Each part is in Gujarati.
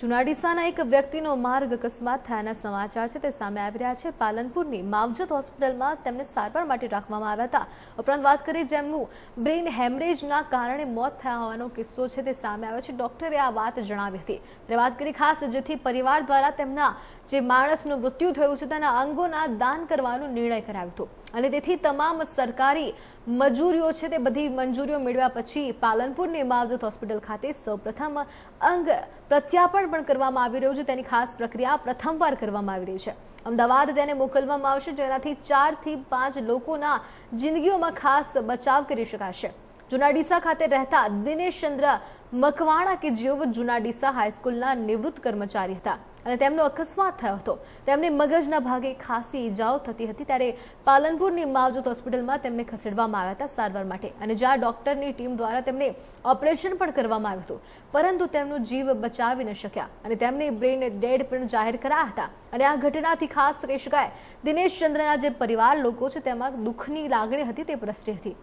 જુનાડીસાના એક વ્યક્તિનો માર્ગ અકસ્માત થયાના સમાચાર છે તે સામે આવી રહ્યા છે. પાલનપુરની માવજત હોસ્પિટલમાં તેમને સારવાર માટે રાખવામાં આવ્યા હતા. ઉપરાંત વાત કરીએ જેમનું બ્રેઇન હેમરેજના કારણે મોત થયા હોવાનો કિસ્સો છે તે સામે આવ્યો છે. ડોક્ટરે આ વાત જણાવી હતી. ત્યારે વાત કરી ખાસ, જેથી પરિવાર દ્વારા તેમના જે માણસનું મૃત્યુ થયું છે તેના અંગોના દાન કરવાનો નિર્ણય કરાવ્યો હતો. અને તેથી તમામ સરકારી મજૂરીઓ છે તે બધી મંજૂરીઓ મેળવ્યા પછી પાલનપુરની માવજત હોસ્પિટલ ખાતે સૌપ્રથમ અંગ પ્રત્યાપણ પણ કરવામાં આવી રહ્યું છે. તેની ખાસ પ્રક્રિયા પ્રથમવાર કરવામાં આવી રહી છે. અમદાવાદ તેને મોકલવામાં આવશે, જેનાથી ચારથી પાંચ લોકોના જિંદગીઓમાં ખાસ બચાવ કરી શકાશે. જુનાડીસા ખાતે રહેતા દિનેશ ચંદ્ર મકવાણા કે જેઓ જુનાડીસા હાઈસ્કૂલના નિવૃત્ત કર્મચારી હતા. અને તેમનો અકસ્માત થયો હતો. તેમને મગજના ભાગે ખાસી ઈજાઓ થતી હતી ત્યારે પાલનપુરની માવજત હોસ્પિટલમાં તેમને ખસેડવામાં આવ્યા હતા સારવાર માટે. અને જ્યાં ડોક્ટરની ટીમ દ્વારા તેમને ઓપરેશન પણ કરવામાં આવ્યું હતું. પરંતુ તેમનો જીવ બચાવી ન શક્યા અને તેમને બ્રેઇન ડેડ પણ જાહેર કરાયા હતા. અને આ ઘટનાથી ખાસ કહી શકાય, દિનેશ ચંદ્રના જે પરિવાર લોકો છે તેમાં દુઃખની લાગણી હતી તે પ્રસરી હતી.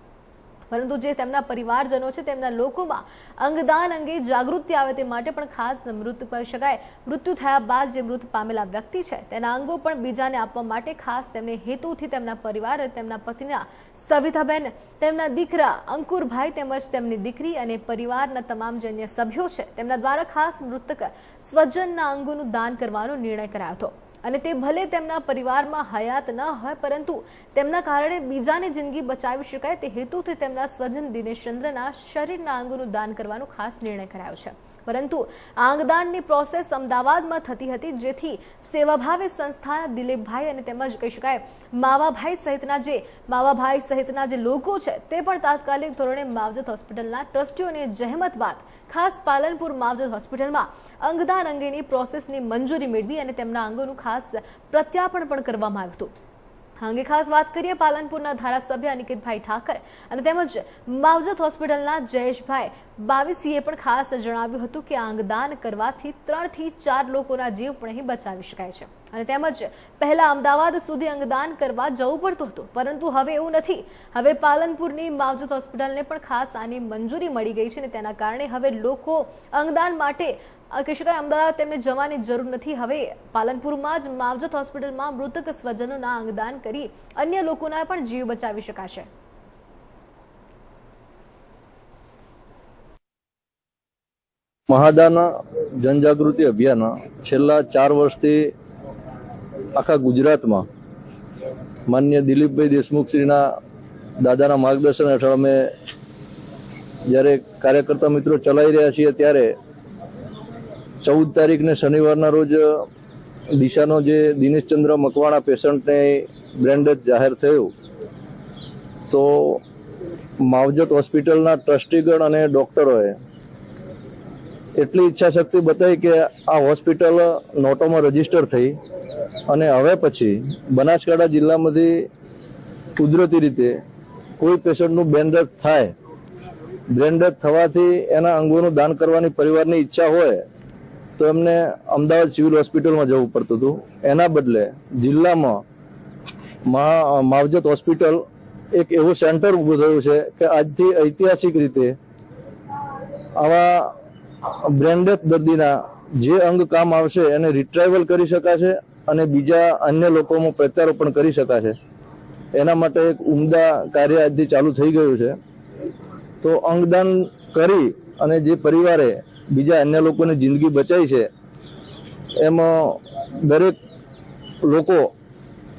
પરંતુ જે તેમના પરિવારજનો છે, તેમના લોકોમાં અંગદાન અંગે જાગૃતિ આવે તે માટે પણ ખાસ મૃત કહી શકાય. મૃત્યુ થયા બાદ જે મૃત પામેલા વ્યક્તિ છે, તેના અંગો પણ બીજાને આપવા માટે ખાસ તેમને હેતુથી તેમના પરિવાર તેમના પત્નીના સવિતાબેન, તેમના દીકરા અંકુરભાઈ તેમજ તેમની દીકરી અને પરિવારના તમામ જે સભ્યો છે, તેમના દ્વારા ખાસ મૃતક સ્વજનના અંગોનું દાન કરવાનો નિર્ણય કરાયો હતો. અને તે ભલે તેમના પરિવારમાં હયાત ન હોય, પરંતુ તેમના કારણે બીજાની જિંદગી બચાવી શકાય. તે હેતુથી તેમના સ્વજન દિનેશચંદ્રના શરીરના અંગોનું દાન કરવાનો ખાસ નિર્ણય કરાયો છે. પરંતુ આંગદાનની પ્રોસેસ અમદાવાદમાં થતી હતી, જેથી સેવાભાવી સંસ્થાના દિલીપભાઈ અને તેમજ કહી શકાય માવાભાઈ સહિતના જે માવાભાઈ સહિતના જે લોકો છે, તે પણ તાત્કાલિક ધોરણે માવજત હોસ્પિટલના ટ્રસ્ટીઓની જહેમત બાદ ખાસ પાલનપુર માવજત હોસ્પિટલમાં અંગદાન અંગેની પ્રોસેસની મંજૂરી મેળવી અને તેમના અંગોનું ખાસ પ્રત્યાપણ પણ કરવામાં આવ્યું હતું. આ ખાસ વાત કરીએ પાલનપુરના ધારાસભ્ય અનિકેતભાઈ ઠાકર અને તેમજ માવજત હોસ્પિટલના જયેશભાઈ બાવીસીએ પણ ખાસ જણાવ્યું હતું કે આંગદાન કરવાથી ત્રણથી ચાર લોકોના જીવ પણ અહીં બચાવી શકાય છે. અને તેમજ પહેલા અમદાવાદ સુધી અંગદાન કરવા જવું પડતું હતું, પરંતુ હવે એવું નથી. હવે પાલનપુરની માવજત હોસ્પિટલને પણ ખાસ આની મંજૂરી મળી ગઈ છે અને તેના કારણે હવે લોકો અંગદાન માટે કહી અમદાવાદ તેમને જવાની જરૂર નથી. હવે પાલનપુરમાં જ માવજત હોસ્પિટલમાં મૃતક સ્વજનોના અંગદાન કરી અન્ય લોકોના પણ જીવ બચાવી શકાશે. મહાદાના જનજાગૃતિ અભિયાન છેલ્લા ચાર વર્ષથી આખા ગુજરાતમાં માન્ય દિલીપભાઈ દેશમુખ શ્રીના દાદાના માર્ગદર્શન હેઠળ અમે જ્યારે કાર્યકર્તા મિત્રો ચલાવી રહ્યા છીએ ત્યારે ચૌદ તારીખને શનિવારના રોજ દિશાનો જે દિનેશચંદ્ર મકવાણા પેશન્ટને બ્રેન્ડેજ જાહેર થયું. તો માવજત હોસ્પિટલના ટ્રસ્ટીગણ અને ડોક્ટરોએ એટલી ઈચ્છા શક્તિ બતાવી કે આ હોસ્પિટલ નોટોમાં રજિસ્ટર થઈ અને હવે પછી બનાસકાંઠા જિલ્લામાંથી કુદરતી રીતે કોઈ પેશન્ટનું બ્રેનડેથ થાય બ્રેનડેથ થવાથી એના અંગોનું દાન કરવાની પરિવારની ઈચ્છા હોય, તો એમને અમદાવાદ સિવિલ હોસ્પિટલમાં જવું પડતું હતું. એના બદલે જિલ્લામાં માવજત હોસ્પિટલ એક એવું સેન્ટર ઊભું થયું છે કે આજથી ઐતિહાસિક રીતે આવા બ્રેન્ડેડ દર્દીના જે અંગ કામ આવશે એને રિટ્રાઈવલ કરી શકાશે અને બીજા અન્ય લોકોમાં પ્રત્યારોપણ કરી શકાશે. એના માટે એક ઉમદા કાર્ય આજથી ચાલુ થઈ ગયું છે. તો અંગદાન કરી અને જે પરિવારે બીજા અન્ય લોકોની જિંદગી બચાવી છે, એમાં દરેક લોકો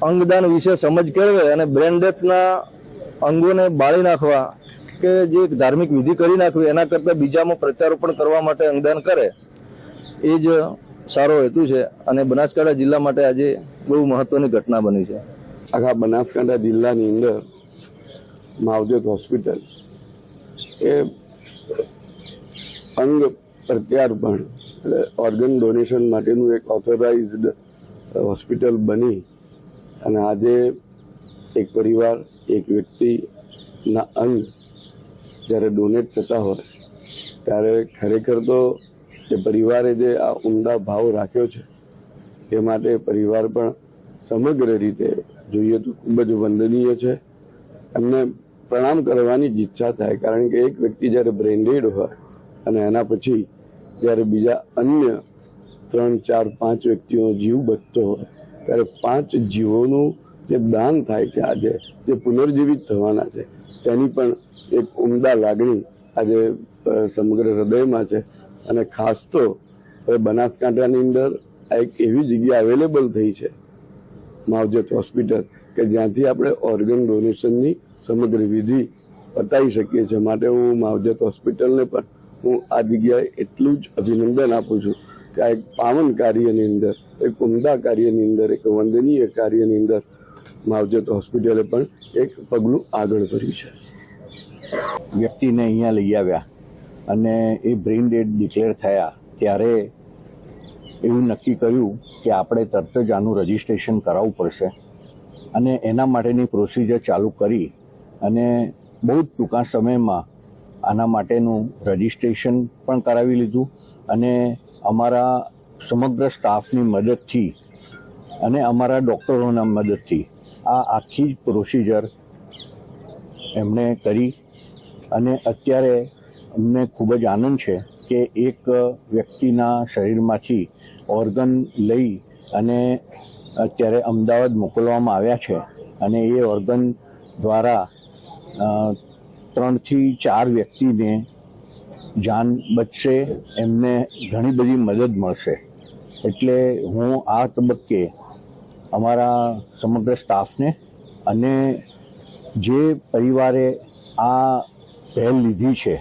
અંગદાન વિશે સમજ કેળવે અને બ્રેન ડેથના અંગોને બાળી નાખવા કે જે એક ધાર્મિક વિધિ કરી નાખવી, એના કરતાં બીજામાં પ્રત્યારોપણ કરવા માટે અંગદાન કરે, એ જ સારો હેતુ છે. અને બનાસકાંઠા જિલ્લા માટે આજે બહુ મહત્વની ઘટના બની છે. આખા બનાસકાંઠા જિલ્લાની અંદર માવજત હોસ્પિટલ એ અંગ પ્રત્યારોપણ એટલે ઓર્ગન ડોનેશન માટેનું એક ઓથોરાઇઝડ હોસ્પિટલ બની. અને આજે એક પરિવાર, એક વ્યક્તિના અંગ જ્યારે ડોનેટ થતા હોય, ત્યારે ખરેખર તો એ પરિવારે જે આ ઊંડા ભાવ રાખ્યો છે, એ માટે પરિવાર પણ સમગ્ર રીતે જોઈએ તો ખૂબ જ વંદનીય છે. એમને પ્રણામ કરવાની જ ઈચ્છા થાય, કારણ કે એક વ્યક્તિ જ્યારે બ્રેન્ડેડ હોય અને એના પછી જ્યારે બીજા અન્ય ત્રણ, ચાર, પાંચ વ્યક્તિઓનો જીવ બચતો હોય, ત્યારે પાંચ જીવોનું જે દાન થાય છે આજે, જે પુનર્જીવિત થવાના છે તેની પણ એક ઉમદા લાગણી આજે સમગ્ર હૃદયમાં છે. અને ખાસ તો બનાસકાંઠાની અંદર એક એવી જગ્યા અવેલેબલ થઈ છે, માવજત હોસ્પિટલ, કે જ્યાંથી આપણે ઓર્ગન ડોનેશનની સમગ્ર વિધિ બતાવી શકીએ છીએ. માટે હું માવજત હોસ્પિટલને પણ હું આ જગ્યાએ એટલું જ અભિનંદન આપું છું કે આ એક પાવન કાર્યની અંદર, એક ઉમદા કાર્યની અંદર, એક વંદનીય કાર્યની અંદર માવજત હોસ્પિટલે પણ એક પગલું આગળ ભર્યું છે. વ્યક્તિને અહીંયા લઈ આવ્યા અને એ બ્રેઇન ડેડ ડિક્લેર થયા ત્યારે એવું નક્કી કર્યું કે આપણે તરત જ આનું રજીસ્ટ્રેશન કરાવવું પડશે અને એના માટેની પ્રોસિજર ચાલુ કરી અને બહુ જ ટૂંકા સમયમાં આના માટેનું રજીસ્ટ્રેશન પણ કરાવી લીધું અને અમારા સમગ્ર સ્ટાફની મદદથી અને અમારા ડૉક્ટરોના મદદથી આ આખી જ પ્રોસિજર એમણે કરી અને અત્યારે અમને ખૂબ જ આનંદ છે કે એક વ્યક્તિના શરીરમાંથી ઓર્ગન લઈ અને અત્યારે અમદાવાદ મોકલવામાં આવ્યા છે અને એ ઓર્ગન દ્વારા ત્રણથી ચાર વ્યક્તિને જાન બચશે, એમને ઘણી બધી મદદ મળશે. એટલે હું આ તબક્કે અમારા સમગ્ર સ્ટાફને અને જે પરિવારે આ પહેલ લીધી છે